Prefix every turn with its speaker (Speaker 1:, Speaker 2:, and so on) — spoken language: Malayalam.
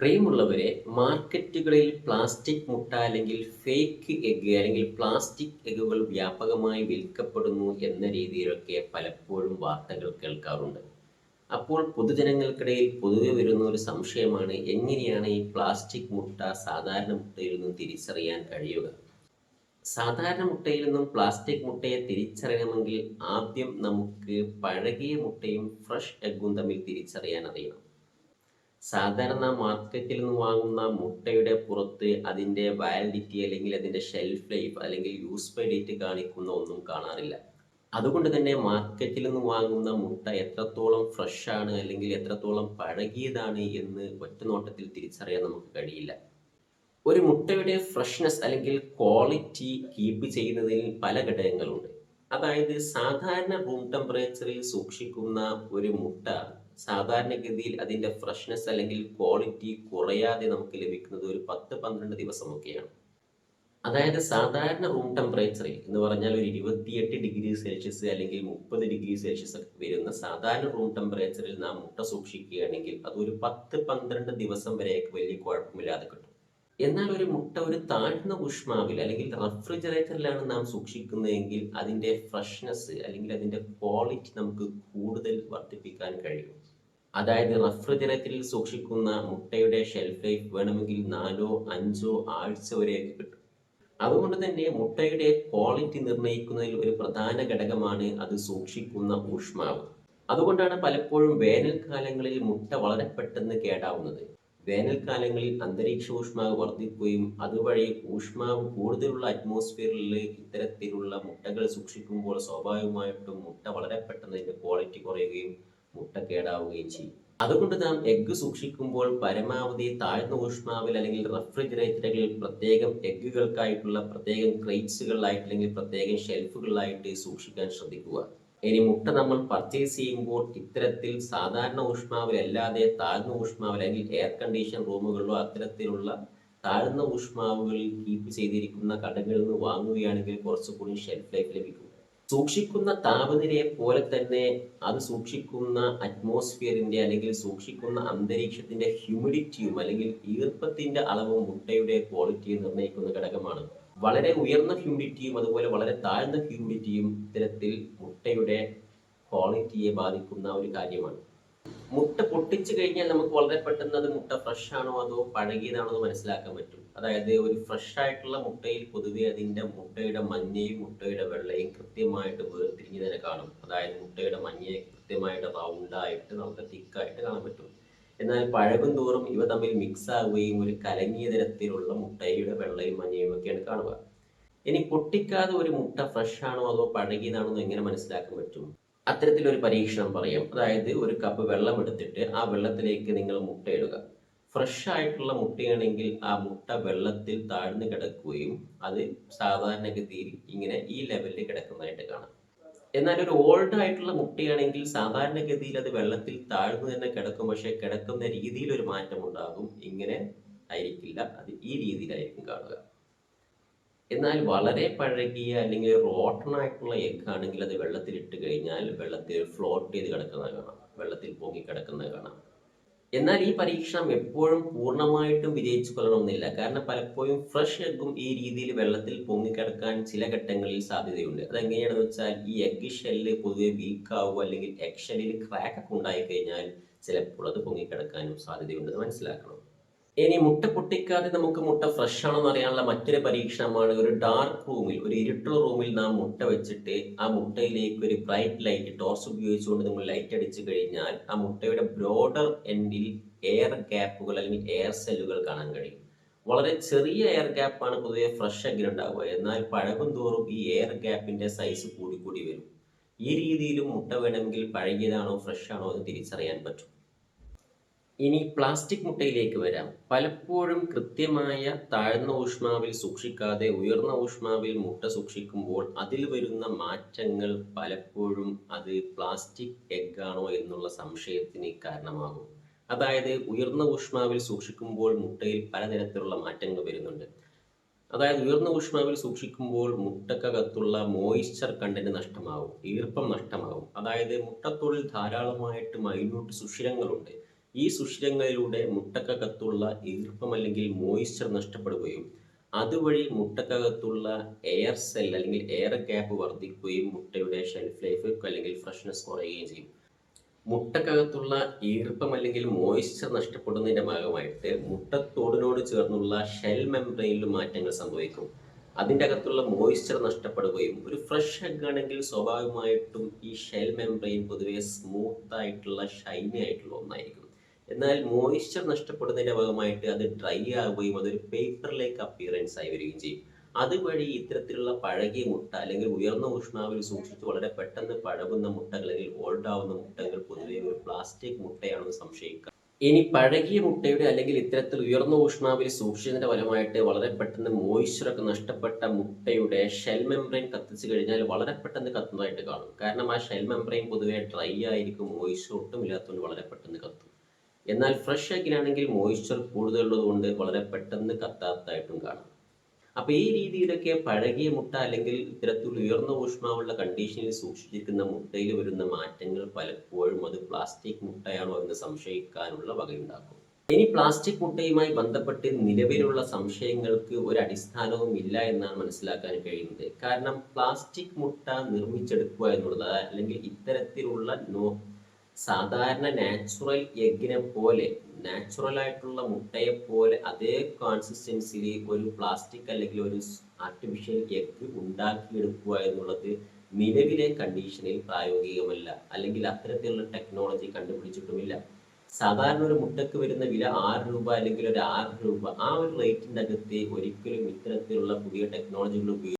Speaker 1: പ്രിയമുള്ളവരെ മാർക്കറ്റുകളിൽ പ്ലാസ്റ്റിക് മുട്ട അല്ലെങ്കിൽ ഫേക്ക് എഗ് അല്ലെങ്കിൽ പ്ലാസ്റ്റിക് എഗ്ഗുകൾ വ്യാപകമായി വിൽക്കപ്പെടുന്നു എന്ന രീതിയിലൊക്കെ പലപ്പോഴും വാർത്തകൾ കേൾക്കാറുണ്ട്. അപ്പോൾ പൊതുജനങ്ങൾക്കിടയിൽ പൊതുവെ വരുന്ന ഒരു സംശയമാണ് എങ്ങനെയാണ് ഈ പ്ലാസ്റ്റിക് മുട്ട സാധാരണ മുട്ടയിൽ നിന്നും തിരിച്ചറിയാൻ കഴിയുക? സാധാരണ മുട്ടയിൽ നിന്നും പ്ലാസ്റ്റിക് മുട്ടയെ തിരിച്ചറിയണമെങ്കിൽ ആദ്യം നമുക്ക് പഴകിയ മുട്ടയും ഫ്രഷ് എഗ്ഗും തമ്മിൽ തിരിച്ചറിയാൻ അറിയണം. സാധാരണ മാർക്കറ്റിൽ നിന്ന് വാങ്ങുന്ന മുട്ടയുടെ പുറത്ത് അതിന്റെ വാലിഡിറ്റി അല്ലെങ്കിൽ അതിന്റെ ഷെൽഫ് ലൈഫ് അല്ലെങ്കിൽ യൂസ് ബൈ ഡേറ്റ് കാണിക്കുന്ന ഒന്നും കാണാറില്ല. അതുകൊണ്ട് തന്നെ മാർക്കറ്റിൽ നിന്ന് വാങ്ങുന്ന മുട്ട എത്രത്തോളം ഫ്രഷ് ആണ് അല്ലെങ്കിൽ എത്രത്തോളം പഴകിയതാണ് എന്ന് ഒറ്റ നോട്ടത്തിൽ തിരിച്ചറിയാൻ നമുക്ക് കഴിയില്ല. ഒരു മുട്ടയുടെ ഫ്രഷ്നെസ് അല്ലെങ്കിൽ ക്വാളിറ്റി കീപ്പ് ചെയ്യുന്നതിൽ പല ഘടകങ്ങളുണ്ട്. അതായത് സാധാരണ റൂം ടെമ്പറേച്ചറിൽ സൂക്ഷിക്കുന്ന ഒരു മുട്ട സാധാരണഗതിയിൽ അതിന്റെ ഫ്രഷ്നെസ് അല്ലെങ്കിൽ ക്വാളിറ്റി കുറയാതെ നമുക്ക് ലഭിക്കുന്നത് ഒരു പത്ത് പന്ത്രണ്ട് ദിവസമൊക്കെയാണ്. അതായത് സാധാരണ റൂം ടെമ്പറേച്ചറിൽ എന്ന് പറഞ്ഞാൽ ഒരു ഇരുപത്തിയെട്ട് ഡിഗ്രി സെൽഷ്യസ് അല്ലെങ്കിൽ മുപ്പത് ഡിഗ്രി സെൽഷ്യസ് ഒക്കെ വരുന്ന സാധാരണ റൂം ടെമ്പറേച്ചറിൽ നാം മുട്ട സൂക്ഷിക്കുകയാണെങ്കിൽ അത് ഒരു പത്ത് പന്ത്രണ്ട് ദിവസം വരെയൊക്കെ വലിയ കുഴപ്പമില്ലാതെ കിട്ടും. എന്നാൽ ഒരു മുട്ട ഒരു താഴ്ന്ന ഊഷ്മാവിൽ അല്ലെങ്കിൽ റെഫ്രിജറേറ്ററിലാണ് നാം സൂക്ഷിക്കുന്നതെങ്കിൽ അതിന്റെ ഫ്രഷ്നെസ് അല്ലെങ്കിൽ അതിന്റെ ക്വാളിറ്റി നമുക്ക് കൂടുതൽ വർദ്ധിപ്പിക്കാൻ കഴിയും. അതായത് റഫ്രിജറേറ്ററിൽ സൂക്ഷിക്കുന്ന മുട്ടയുടെ ഷെൽഫ് ലൈഫ് വേണമെങ്കിൽ നാലോ അഞ്ചോ ആഴ്ച വരെയൊക്കെ കിട്ടും. അതുകൊണ്ട് തന്നെ മുട്ടയുടെ ക്വാളിറ്റി നിർണയിക്കുന്നതിൽ ഒരു പ്രധാന ഘടകമാണ് അത് സൂക്ഷിക്കുന്ന ഊഷ്മാവ്. അതുകൊണ്ടാണ് പലപ്പോഴും വേനൽക്കാലങ്ങളിൽ മുട്ട വളരെ പെട്ടെന്ന് കേടാവുന്നത്. വേനൽക്കാലങ്ങളിൽ അന്തരീക്ഷ ഊഷ്മാവ് വർദ്ധിക്കുകയും അതുവഴി ഊഷ്മാവ് കൂടുതലുള്ള അറ്റ്മോസ്ഫിയറിൽ ഇത്തരത്തിലുള്ള മുട്ടകൾ സൂക്ഷിക്കുമ്പോൾ സ്വാഭാവികമായിട്ടും മുട്ട വളരെ പെട്ടെന്ന് അതിന്റെ ക്വാളിറ്റി കുറയുകയും മുട്ട കേടാവുകയും ചെയ്യും. അതുകൊണ്ട് നാം എഗ്ഗ് സൂക്ഷിക്കുമ്പോൾ പരമാവധി താഴ്ന്ന ഊഷ്മാവിൽ അല്ലെങ്കിൽ റെഫ്രിജറേറ്ററുകളിൽ പ്രത്യേകം എഗ്ഗുകൾക്കായിട്ടുള്ള പ്രത്യേകം ക്രേറ്റ്സുകളിലായിട്ട് അല്ലെങ്കിൽ പ്രത്യേകം ഷെൽഫുകളിലായിട്ട് സൂക്ഷിക്കാൻ ശ്രദ്ധിക്കുക. ഇനി മുട്ട നമ്മൾ പർച്ചേസ് ചെയ്യുമ്പോൾ ഇത്തരത്തിൽ സാധാരണ ഊഷ്മാവിലല്ലാതെ താഴ്ന്ന ഊഷ്മാവിൽ അല്ലെങ്കിൽ എയർ കണ്ടീഷൻ റൂമുകളിലോ അത്തരത്തിലുള്ള താഴ്ന്ന ഊഷ്മാവുകളിൽ കീപ്പ് ചെയ്തിരിക്കുന്ന കടകളിൽ നിന്ന് വാങ്ങുകയാണെങ്കിൽ കുറച്ചുകൂടി ഷെൽഫ് ലൈഫ് ലഭിക്കും. സൂക്ഷിക്കുന്ന താപനിലയെ പോലെ തന്നെ അത് സൂക്ഷിക്കുന്ന അറ്റ്മോസ്ഫിയറിന്റെ അല്ലെങ്കിൽ സൂക്ഷിക്കുന്ന അന്തരീക്ഷത്തിന്റെ ഹ്യൂമിഡിറ്റിയും അല്ലെങ്കിൽ ഈർപ്പത്തിന്റെ അളവും മുട്ടയുടെ ക്വാളിറ്റിയെ നിർണയിക്കുന്ന ഘടകമാണ്. വളരെ ഉയർന്ന ഹ്യൂമിഡിറ്റിയും അതുപോലെ വളരെ താഴ്ന്ന ഹ്യൂമിഡിറ്റിയും ഇത്തരത്തിൽ മുട്ടയുടെ ക്വാളിറ്റിയെ ബാധിക്കുന്ന ഒരു കാര്യമാണ്. മുട്ട പൊട്ടിച്ചു കഴിഞ്ഞാൽ നമുക്ക് വളരെ പെട്ടെന്ന് അത് മുട്ട ഫ്രഷ് ആണോ അതോ പഴകിയതാണോ എന്ന് മനസ്സിലാക്കാൻ പറ്റും. അതായത് ഒരു ഫ്രഷ് ആയിട്ടുള്ള മുട്ടയിൽ പൊതുവെ അതിന്റെ മുട്ടയുടെ മഞ്ഞയും മുട്ടയുടെ വെള്ളയും കൃത്യമായിട്ട് വേർതിരിഞ്ഞ് തന്നെ കാണും. അതായത് മുട്ടയുടെ മഞ്ഞയെ കൃത്യമായിട്ട് റൗണ്ടായിട്ട് നമുക്ക് തിക്കായിട്ട് കാണാൻ പറ്റും. എന്നാൽ പഴകും തോറും ഇവ തമ്മിൽ മിക്സ് ആവുകയും ഒരു കലങ്ങിയ തരത്തിലുള്ള മുട്ടയുടെ വെള്ളയും മഞ്ഞയും ഒക്കെയാണ് കാണുക. ഇനി പൊട്ടിക്കാതെ ഒരു മുട്ട ഫ്രഷ് ആണോ അതോ പഴകിയതാണോ എന്ന് എങ്ങനെ മനസ്സിലാക്കാൻ പറ്റും? അത്തരത്തിലൊരു പരീക്ഷണം പറയാം. അതായത് ഒരു കപ്പ് വെള്ളം എടുത്തിട്ട് ആ വെള്ളത്തിലേക്ക് നിങ്ങൾ മുട്ട ഇടുക. ഫ്രഷ് ആയിട്ടുള്ള മുട്ടയാണെങ്കിൽ ആ മുട്ട വെള്ളത്തിൽ താഴ്ന്നു കിടക്കുകയും അത് സാധാരണഗതിയിൽ ഇങ്ങനെ ഈ ലെവലിൽ കിടക്കുന്നതായിട്ട് കാണാം. എന്നാൽ ഒരു ഓൾഡ് ആയിട്ടുള്ള മുട്ടയാണെങ്കിൽ സാധാരണഗതിയിൽ അത് വെള്ളത്തിൽ താഴ്ന്നു തന്നെ കിടക്കും. പക്ഷെ കിടക്കുന്ന രീതിയിൽ ഒരു മാറ്റം ഉണ്ടാകും. ഇങ്ങനെ ആയിരിക്കില്ല. അത് ഈ രീതിയിലായിരിക്കും കാണുക. എന്നാൽ വളരെ പഴകിയ അല്ലെങ്കിൽ റോട്ടൺ ആയിട്ടുള്ള എഗ് ആണെങ്കിൽ അത് വെള്ളത്തിൽ ഇട്ട് കഴിഞ്ഞാൽ വെള്ളത്തിൽ ഫ്ലോട്ട് ചെയ്ത് കിടക്കുന്നത് കാണാം. വെള്ളത്തിൽ പൊങ്ങി കിടക്കുന്നത് കാണാം. എന്നാൽ ഈ പരീക്ഷണം എപ്പോഴും പൂർണമായിട്ടും വിജയിച്ചു കൊള്ളണമെന്നില്ല. കാരണം പലപ്പോഴും ഫ്രഷ് എഗ്ഗും ഈ രീതിയിൽ വെള്ളത്തിൽ പൊങ്ങിക്കിടക്കാൻ ചില ഘട്ടങ്ങളിൽ സാധ്യതയുണ്ട്. അതെങ്ങനെയാണെന്ന് വെച്ചാൽ ഈ എഗ് ഷെല്ല് പൊതുവെ വീക്കാവുക അല്ലെങ്കിൽ എഗ് ഷെല്ലിൽ ക്രാക്ക് ഒക്കെ ഉണ്ടായി കഴിഞ്ഞാൽ ചിലപ്പോൾ അത് പൊങ്ങിക്കിടക്കാനും സാധ്യതയുണ്ടെന്ന് മനസ്സിലാക്കണം. ഇനി മുട്ട പൊട്ടിക്കാതെ നമുക്ക് മുട്ട ഫ്രഷ് ആണെന്ന് അറിയാനുള്ള മറ്റൊരു പരീക്ഷണമാണ് ഒരു ഡാർക്ക് റൂമിൽ ഒരു ഇരുട്ടുള്ള റൂമിൽ നാം മുട്ട വെച്ചിട്ട് ആ മുട്ടയിലേക്ക് ഒരു ബ്രൈറ്റ് ലൈറ്റ് ടോർച്ച് ഉപയോഗിച്ചുകൊണ്ട് നമ്മൾ ലൈറ്റ് അടിച്ചു കഴിഞ്ഞാൽ ആ മുട്ടയുടെ ബ്രോഡർ എൻഡിൽ എയർ ഗ്യാപ്പുകൾ അല്ലെങ്കിൽ എയർ സെല്ലുകൾ കാണാൻ കഴിയും. വളരെ ചെറിയ എയർ ഗ്യാപ്പാണ് പൊതുവെ ഫ്രഷ് എങ്കിലും ഉണ്ടാവുക. എന്നാൽ പഴകും തോറും ഈ എയർ ഗ്യാപ്പിന്റെ സൈസ് കൂടി കൂടി വരും. ഈ രീതിയിലും മുട്ട വേണമെങ്കിൽ പഴകിയതാണോ ഫ്രഷ് ആണോ എന്ന് തിരിച്ചറിയാൻ പറ്റും. ഇനി പ്ലാസ്റ്റിക് മുട്ടയിലേക്ക് വരാം. പലപ്പോഴും കൃത്യമായ താഴ്ന്ന ഊഷ്മാവിൽ സൂക്ഷിക്കാതെ ഉയർന്ന ഊഷ്മാവിൽ മുട്ട സൂക്ഷിക്കുമ്പോൾ അതിൽ വരുന്ന മാറ്റങ്ങൾ പലപ്പോഴും അത് പ്ലാസ്റ്റിക് എഗ്ഗാണോ എന്നുള്ള സംശയത്തിന് കാരണമാകും. അതായത് ഉയർന്ന ഊഷ്മാവിൽ സൂക്ഷിക്കുമ്പോൾ മുട്ടയിൽ പലതരത്തിലുള്ള മാറ്റങ്ങൾ വരുന്നുണ്ട്. അതായത് ഉയർന്ന ഊഷ്മാവിൽ സൂക്ഷിക്കുമ്പോൾ മുട്ടക്കകത്തുള്ള മോയിസ്ചർ കണ്ടന്റ് നഷ്ടമാവും ഈർപ്പം നഷ്ടമാവും. അതായത് മുട്ടത്തോളിൽ ധാരാളമായിട്ട് മൈന്യൂട്ട് സുഷിരങ്ങളുണ്ട്. ഈ സുഷിരങ്ങളിലൂടെ മുട്ടക്കകത്തുള്ള ഈർപ്പം അല്ലെങ്കിൽ മോയ്സ്ചർ നഷ്ടപ്പെടുകയും അതുവഴി മുട്ടക്കകത്തുള്ള എയർ സെൽ അല്ലെങ്കിൽ എയർ ഗ്യാപ്പ് വർദ്ധിക്കുകയും മുട്ടയുടെ ഷെൽഫ് ലൈഫ് അല്ലെങ്കിൽ ഫ്രഷ്നെസ് കുറയുകയും ചെയ്യും. മുട്ടക്കകത്തുള്ള ഈർപ്പം അല്ലെങ്കിൽ മോയ്സ്ചർ നഷ്ടപ്പെടുന്നതിന്റെ ഭാഗമായിട്ട് മുട്ടത്തോടിനോട് ചേർന്നുള്ള ഷെൽ മെംബ്രെയിനിൽ മാറ്റങ്ങൾ സംഭവിക്കും. അതിന്റെ അകത്തുള്ള മോയ്സ്ചർ നഷ്ടപ്പെടുകയും ഒരു ഫ്രഷ് എഗ് ആണെങ്കിൽ സ്വാഭാവികമായിട്ടും ഈ ഷെൽ മെംബ്രെയിൻ പൊതുവെ സ്മൂത്ത് ആയിട്ടുള്ള ഷൈനി ആയിട്ടുള്ള ഒന്നായിരിക്കും. എന്നാൽ മോയ്സ്ചർ നഷ്ടപ്പെടുന്നതിന്റെ ഭാഗമായിട്ട് അത് ഡ്രൈ ആവുകയും അതൊരു പേപ്പറിലേക്ക് അപ്പിയറൻസ് ആയി വരികയും ചെയ്യും. അതുവഴി ഇത്തരത്തിലുള്ള പഴകിയ മുട്ട അല്ലെങ്കിൽ ഉയർന്ന ഊഷ്മാവിൽ സൂക്ഷിച്ച് വളരെ പെട്ടെന്ന് പഴകുന്ന മുട്ടകൾ അല്ലെങ്കിൽ ഓൾഡ് ആവുന്ന മുട്ടകൾ പൊതുവെ ഒരു പ്ലാസ്റ്റിക് മുട്ടയാണെന്ന് സംശയിക്കാം. ഇനി പഴകിയ മുട്ടയുടെ അല്ലെങ്കിൽ ഇത്തരത്തിൽ ഉയർന്ന ഊഷ്മാവിൽ സൂക്ഷിച്ചതിന്റെ ഫലമായിട്ട് വളരെ പെട്ടെന്ന് മോയ്സ്ചറൊക്കെ നഷ്ടപ്പെട്ട മുട്ടയുടെ ഷെൽ മെംബ്രെയിൻ കത്തിച്ചു കഴിഞ്ഞാൽ വളരെ പെട്ടെന്ന് കത്തുന്നതായിട്ട് കാണും. കാരണം ആ ഷെൽ മെംബ്രെയിൻ പൊതുവെ ഡ്രൈ ആയിരിക്കും മോയ്സ്ചർ ഒട്ടും ഇല്ലാത്തതുകൊണ്ട് വളരെ പെട്ടെന്ന് കത്തും. എന്നാൽ ഫ്രഷ് എഗ്ഗിലാണെങ്കിൽ മോയ്സ്ചർ കൂടുതലുള്ളത് കൊണ്ട് വളരെ പെട്ടെന്ന് കത്താത്തായിട്ടും കാണാം. അപ്പോൾ ഈ രീതിയിലൊക്കെ പഴകിയ മുട്ട അല്ലെങ്കിൽ ഇത്തരത്തിൽ ഉയർന്ന ഊഷ്മാവുള്ള കണ്ടീഷനിൽ സൂക്ഷിച്ചിരിക്കുന്ന മുട്ടയിൽ വരുന്ന മാറ്റങ്ങൾ പലപ്പോഴും അത് പ്ലാസ്റ്റിക് മുട്ടയാണോ എന്ന് സംശയിക്കാനുള്ള വകയുണ്ടാക്കും. ഇനി പ്ലാസ്റ്റിക് മുട്ടയുമായി ബന്ധപ്പെട്ട് നിലവിലുള്ള സംശയങ്ങൾക്ക് ഒരു അടിസ്ഥാനവും ഇല്ല എന്നാണ് മനസ്സിലാക്കാൻ കഴിയുന്നത്. കാരണം പ്ലാസ്റ്റിക് മുട്ട നിർമ്മിച്ചെടുക്കുക എന്നുള്ളത് അല്ലെങ്കിൽ ഇത്തരത്തിലുള്ള നോ സാധാരണ നാച്ചുറൽ എഗ്ഗിനെ പോലെ നാച്ചുറൽ ആയിട്ടുള്ള മുട്ടയെ പോലെ അതേ കോൺസിസ്റ്റൻസിയിൽ ഒരു പ്ലാസ്റ്റിക് അല്ലെങ്കിൽ ഒരു ആർട്ടിഫിഷ്യൽ എഗ്ഗ് ഉണ്ടാക്കിയെടുക്കുക എന്നുള്ളത് നിലവിലെ കണ്ടീഷനിൽ പ്രായോഗികമല്ല. അല്ലെങ്കിൽ അത്തരത്തിലുള്ള ടെക്നോളജി കണ്ടുപിടിച്ചിട്ടുമില്ല. സാധാരണ ഒരു മുട്ടക്ക് വരുന്ന വില ആറ് രൂപ അല്ലെങ്കിൽ ഒരു ആറ് രൂപ ആ ഒരു റേറ്റിന്റെ അകത്ത് ഒരിക്കലും ഇത്തരത്തിലുള്ള പുതിയ ടെക്നോളജികൾ ഉപയോഗിച്ച്